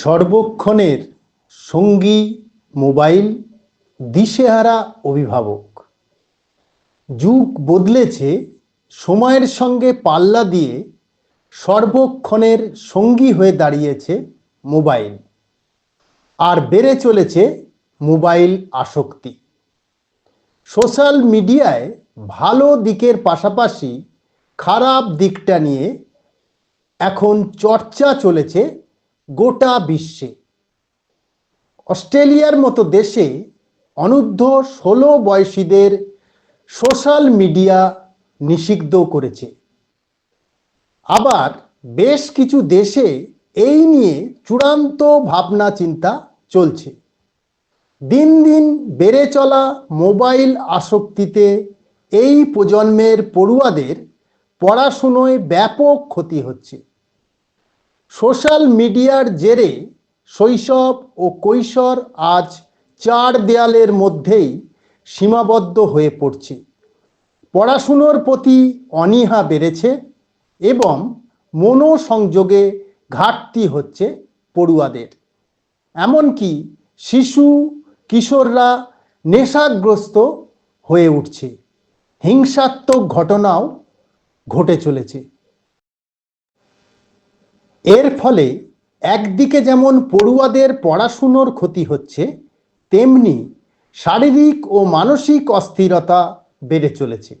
সর্বক্ষণের সঙ্গী মোবাইল দিশেহারা অভিভাবক। যুগ বদলেছে, সময়ের সঙ্গে পাল্লা দিয়ে সর্বক্ষণের সঙ্গী হয়ে দাঁড়িয়েছে মোবাইল। আর বেড়ে চলেছে মোবাইল আসক্তি। সোশ্যাল মিডিয়ায় ভালো দিকের পাশাপাশি খারাপ দিকটা নিয়ে এখন চর্চা চলেছে গোটা বিশ্বে। অস্ট্রেলিয়ার মতো দেশে অনূর্ধ্ব ষোলো বয়সীদের সোশ্যাল মিডিয়া নিষিদ্ধ করেছে। আবার বেশ কিছু দেশে এই নিয়ে চূড়ান্ত ভাবনা চিন্তা চলছে। দিন দিন বেড়ে চলা মোবাইল আসক্তিতে এই প্রজন্মের পড়ুয়াদের পড়াশুনোয় ব্যাপক ক্ষতি হচ্ছে। সোশ্যাল মিডিয়ার জেরে শৈশব ও কৈশোর আজ চার দেয়ালের মধ্যেই সীমাবদ্ধ হয়ে পড়ছে। পড়াশুনোর প্রতি অনীহা বেড়েছে এবং মনোসংযোগে ঘাটতি হচ্ছে পড়ুয়াদের। এমনকি শিশু, কিশোররা নেশাগ্রস্ত হয়ে উঠছে। হিংসাত্মক ঘটনাও ঘটে চলেছে। এর ফলে একদিকে যেমন পড়ুয়াদের পড়াশুনোর ক্ষতি হচ্ছে, তেমনি শারীরিক ও মানসিক অস্থিরতা বেড়ে চলেছে।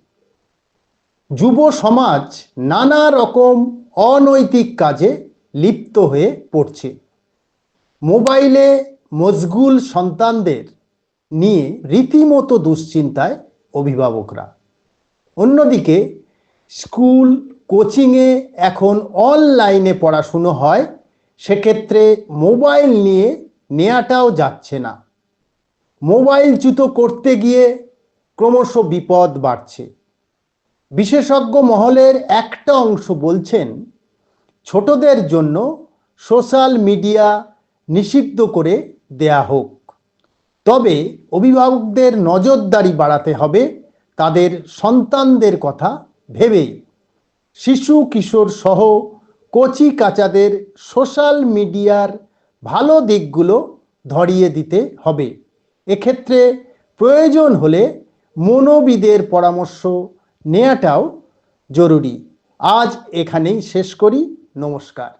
যুব সমাজ নানা রকম অনৈতিক কাজে লিপ্ত হয়ে পড়ছে। মোবাইলে মজগুল সন্তানদের নিয়ে রীতিমতো দুশ্চিন্তায় অভিভাবকরা। অন্যদিকে স্কুল কোচিংয়ে এখন অনলাইনে পড়াশুনো হয়, সেক্ষেত্রে মোবাইল নিয়ে নেওয়াটাও যাচ্ছে না। মোবাইলচ্যুত করতে গিয়ে ক্রমশ বিপদ বাড়ছে। বিশেষজ্ঞ মহলের একটা অংশ বলছেন, ছোটদের জন্য সোশ্যাল মিডিয়া নিষিদ্ধ করে দেয়া হোক। তবে অভিভাবকদের নজরদারি বাড়াতে হবে, তাদের সন্তানদের কথা ভেবেই। শিশু, কিশোর সহ কচি কাচাদের সোশ্যাল মিডিয়ার ভালো দিকগুলো ধরিয়ে দিতে হবে। এক্ষেত্রে প্রয়োজন হলে মনোবিদের পরামর্শ নেওয়াটাও জরুরি। আজ এখানেই শেষ করি। নমস্কার।